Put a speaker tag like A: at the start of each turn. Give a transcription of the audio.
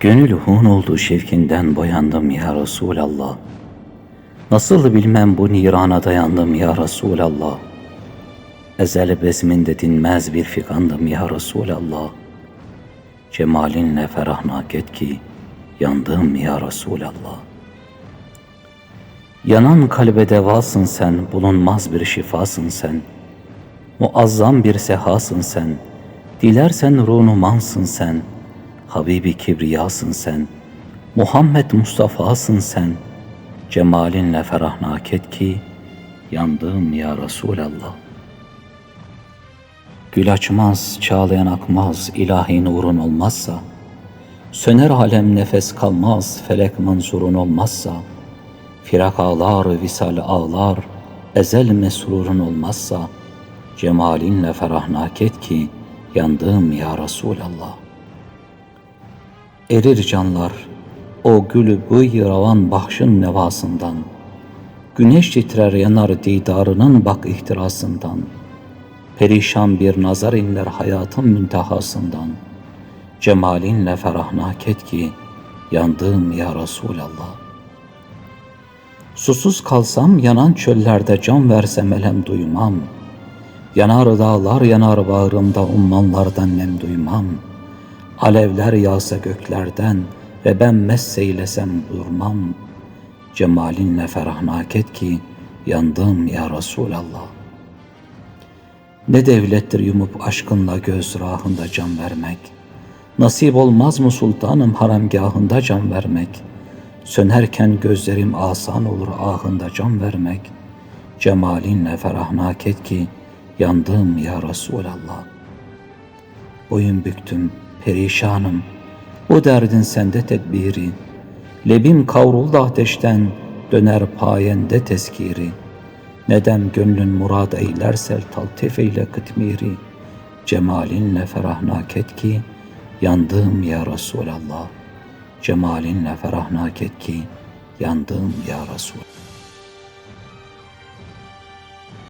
A: Gönül hun oldu şevkinden boyandım ya Resulallah. Nasıl bilmem bu nirana dayandım ya Resulallah. Ezel bezminde dinmez bir figandım ya Resulallah. Cemalinle ferahnak et ki yandım ya Resulallah. Yanan kalbe devasın sen, bulunmaz bir şifasın sen. Muazzam bir sehasın sen, dilersen runumansın sen. Habibi kibriyasın sen, Muhammed Mustafa'sın sen. Cemalinle ferahnak et ki yandım ya Resulallah. Gül açmaz, çağlayan akmaz, ilahi nurun olmazsa, Söner alem nefes kalmaz, felek mansurun olmazsa, Firak ağlar, visal ağlar, ezel mesrurun olmazsa, Cemalinle ferahnak et ki yandım ya Resulallah. Erir canlar, o gülü bıy ravan bahşın nevasından, Güneş titrer yanar didarının bak ihtirasından, Perişan bir nazar inler hayatın müntehasından, Cemalinle ferahnak et ki yandım ya Resulallah. Susuz kalsam yanan çöllerde can versem elem duymam. Yanar dağlar yanar bağrımda ummanlardan nem duymam. Alevler yağsa göklerden ve ben messeylesem durmam. Cemalinle ferahnak et ki yandım ya Resulallah. Ne devlettir yumup aşkınla göz rahında can vermek. Nasip olmaz mı sultanım haramgahında can vermek. Sönerken gözlerim asan olur ahında can vermek. Cemalinle ferahnak et ki yandım ya Resulallah. Boyun büktüm, perişanım. Bu derdin sende tedbiri. Lebim kavruldu ateşten, döner payende tezkiri. Nedem gönlün murad eylerse taltif eyle kıtmiri. Cemalinle ferahnak et ki yandım ya Resulallah. Cemalinle ferahnak et ki yandım ya Resul.